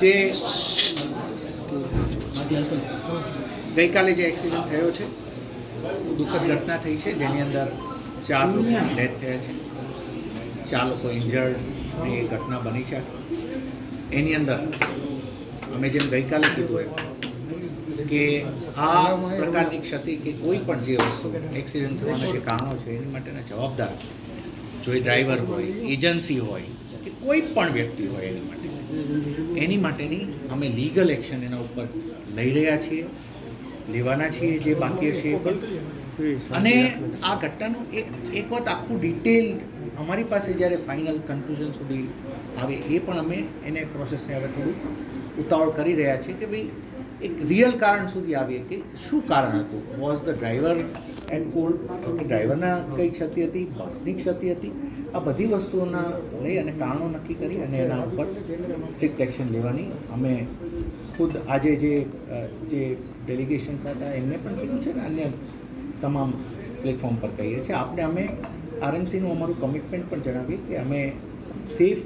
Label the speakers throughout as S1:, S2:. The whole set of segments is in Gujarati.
S1: જે ગઈકાલે જે એક્સિડન્ટ થયો છે દુઃખદ ઘટના થઈ છે જેની અંદર ચાર લોકોના ડેથ થયા છે. ચાર લોકો ઇન્જર્ડની એ ઘટના બની છે. એની અંદર અમે જેમ ગઈકાલે કીધું એમ કે આ પ્રકારની ક્ષતિ કે કોઈ પણ જે વસ્તુ એક્સિડન્ટ થવાના જે કારણો છે એની માટેના જવાબદાર જો એ ડ્રાઈવર હોય એજન્સી હોય કે કોઈ પણ વ્યક્તિ હોય એની માટે. એની માટેની અમે લીગલ એક્શન એના ઉપર લઈ રહ્યા છીએ લેવાના છીએ જે બાકી હશે એ પણ. અને આ ઘટનાનું એક એક વખત આખું ડિટેલ અમારી પાસે જ્યારે ફાઇનલ કન્ક્લુઝન સુધી આવે એ પણ અમે એને પ્રોસેસને હવે થોડું ઉતાવળ કરી રહ્યા છીએ કે ભાઈ એક રિયલ કારણ સુધી આવીએ કે શું કારણ હતું? Was the driver and fault ડ્રાઈવરના કઈ ક્ષતિ હતી બસની ક્ષતિ હતી આ બધી વસ્તુઓના લઈ અને કારણો નક્કી કરી અને એના ઉપર સ્ટ્રિક્ટ એક્શન લેવાની અમે ખુદ આજે જે જે ડેલિગેશન્સ હતા, એમને પણ કીધું છે ને, અન્ય તમામ પ્લેટફોર્મ પર કહીએ છીએ. આપણે અમે આરએમસીનું અમારું કમિટમેન્ટ પણ જણાવીએ કે અમે સેફ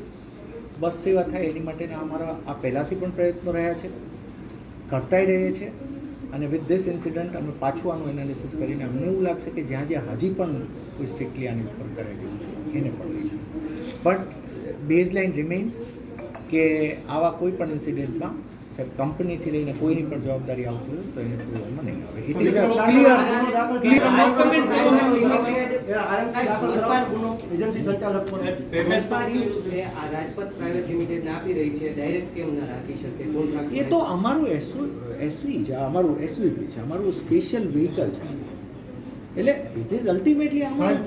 S1: બસ સેવા થાય એની માટેના અમારા આ પહેલાંથી પણ પ્રયત્નો રહ્યા છે, કરતાય રહીએ છીએ અને વિથ ધીસ ઇન્સિડન્ટ અમે પાછું આનું એનાલિસિસ કરીને અમને એવું લાગશે કે જ્યાં જ્યાં હજી પણ કોઈ સ્ટ્રિક્ટલી આની ઉપર કરેલું છે. એને પણ લઈશું બટ બેઝ લાઇન રિમેન્સ કે આવા કોઈ પણ ઇન્સિડન્ટમાં સાહેબ કંપનીથી લઈને કોઈની પણ જવાબદારી આવતી હોય તો એને છોડવામાં નહીં આવે. ઇટ ઇઝ
S2: વેપારીઓ એ આ રાજપથ પ્રાઇવેટ લિમિટેડને આપી રહી છે. ડાયરેક્ટ રાખી શકે? કોન્ટ્રાક્ટ
S1: એ તો અમારું એસવી એસવી છે અમારું એસવીપી છે અમારું સ્પેશિયલ વ્હીકલ છે. એટલે ઇટ ઇઝ અલ્ટિમેટલી અમારું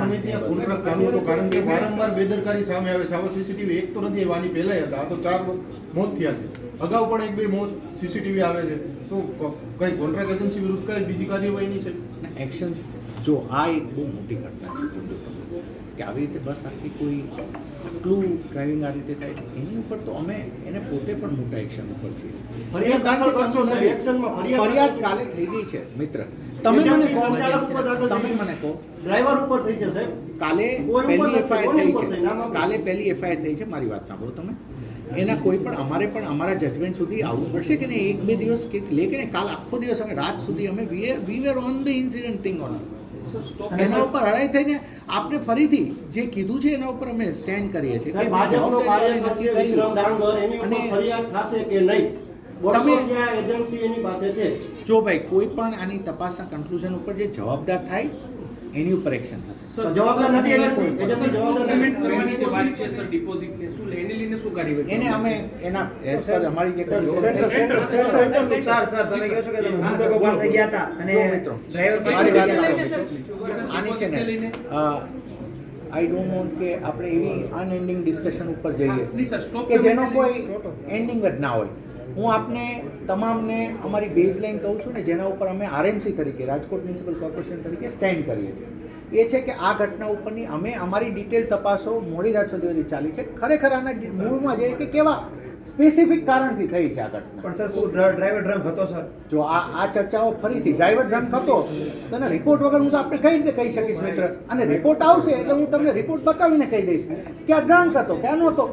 S3: સમયથી આ કોન્ટ્રાક્ટ ચાલુ હતો કારણ કે વારંવાર બેદરકારી સામે આવે છે. આવા સીસીટીવી એક તો નથી એવાની પહેલા હતા. આ તો ચાર મોત થયા છે. અગાઉ પણ એક બે મોત સીસીટીવી આવે છે. તો કઈ કોન્ટ્રાક્ટ એજન્સી વિરુદ્ધ કઈ બીજી કાર્યવાહી નહીં છે?
S1: એક્શન્સ જો આ એક બહુ મોટી ઘટના છે સમજો તમે. કે આવી રીતે બસ આખી કોઈ આટલું ડ્રાઇવિંગ આ રીતે થાય છે એની ઉપર તો અમે એને પોતે પણ મોટા એક્શન ઉપર છીએ.
S4: ફરિયાદ
S1: કાલે થઈ ગઈ છે મિત્ર. તમે મને કહો તમે મને કહો.
S4: ડ્રાઈવર ઉપર થઈ છે સાહેબ.
S1: કાલે પહેલી એફઆઈઆર થઈ છે? કાલે પહેલી એફઆઈઆર થઈ છે મારી વાત સાંભળો તમે. એના કોઈ પણ અમારે પણ અમારા જજમેન્ટ સુધી આવવું પડશે કે નહીં? એક બે દિવસ કે લે કે ને કાલ આખો દિવસ અમે રાત સુધી અમે we we were on the incident thing on એના ઉપર હરાઈ થઈને આપણે ફરીથી જે કીધું છે એના ઉપર અમે સ્ટેન્ડ કરીએ છીએ. કે જવાબદારી નક્કી કરી.
S4: વિક્રમ ડાંગર એની ઉપર
S1: અને-
S4: ફરિયાદ થશે કે નહીં?
S1: તમે-
S4: એજન્સી એની પાસે છે.
S1: જો ભાઈ કોઈ પણ આની તપાસના કન્ક્લુઝન ઉપર જે જવાબદાર થાય એની ઉપર એક્શન થશે.
S4: જવાબદાર નથી એજન્સી એજન્સી જવાબદાર
S5: પેમેન્ટ
S4: નથી
S5: કરવાની જે વાત છે સર ડિપોઝિટ ને શું લે એને લઈને શું કાર્યવાહી
S1: એને અમે એના સર અમારી જે
S6: સર સર તમે કહો છો કે તમે મૃતકો પાસે ગયા હતા અને ડ્રાઈવર
S1: મારી
S6: પાસે
S1: વાત
S6: ગયા હતા.
S1: સાંભળો. આની છે ને આઈ ડોન્ટ વોન્ટ કે આપણે એવી અનએન્ડિંગ ડિસ્કશન ઉપર જઈએ કે જેનો કોઈ એન્ડિંગ જ ના હોય. હું આપને, તમામને, અમારી બેઝલાઇન કહું છું ને, જેના ઉપર અમે આરએમસી તરીકે, રાજકોટ મ્યુનિસિપલ કોર્પોરેશન તરીકે સ્ટેન્ડ કરીએ છીએ. એ છે કે આ ઘટના ઉપરની અમે અમારી ડિટેલ તપાસો, મોડી રાત સુધી ચાલી છે. ખરેખર આના મૂળમાં જે કે કેવા? સ્પેસિફિક કારણથી થઈ છે આ ઘટના.
S6: પણ સર શું ડ્રાઈવર ડ્રંક હતો સર?
S1: જો આ આ ચર્ચાઓ ફરીથી ડ્રાઈવર ડ્રંક હતો તને રિપોર્ટ વગર હું તો આપણે કઈ રીતે કહી શકીશ મિત્ર? અને રિપોર્ટ આવશે એટલે હું તમને રિપોર્ટ બતાવીને કહી દઈશ. કે આ ડ્રંક હતો કે આ નહોતો.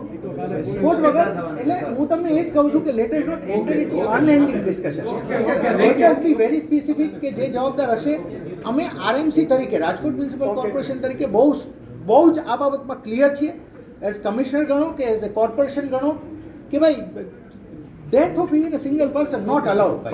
S1: રિપોર્ટ વગર એટલે હું તમને એ જ કહું છું કે latest not entry to unending discussion latest be very specific કે જે જવાબદાર હશે અમે આરએમસી તરીકે રાજકોટ મ્યુનિસિપલ કોર્પોરેશન તરીકે બહુ બહુ જ આ બાબતમાં ક્લિયર છીએ. એઝ કમિશનર ગણો કે એઝ એ કોર્પોરેશન ગણો કે ભાઈ death of even a single person not allowed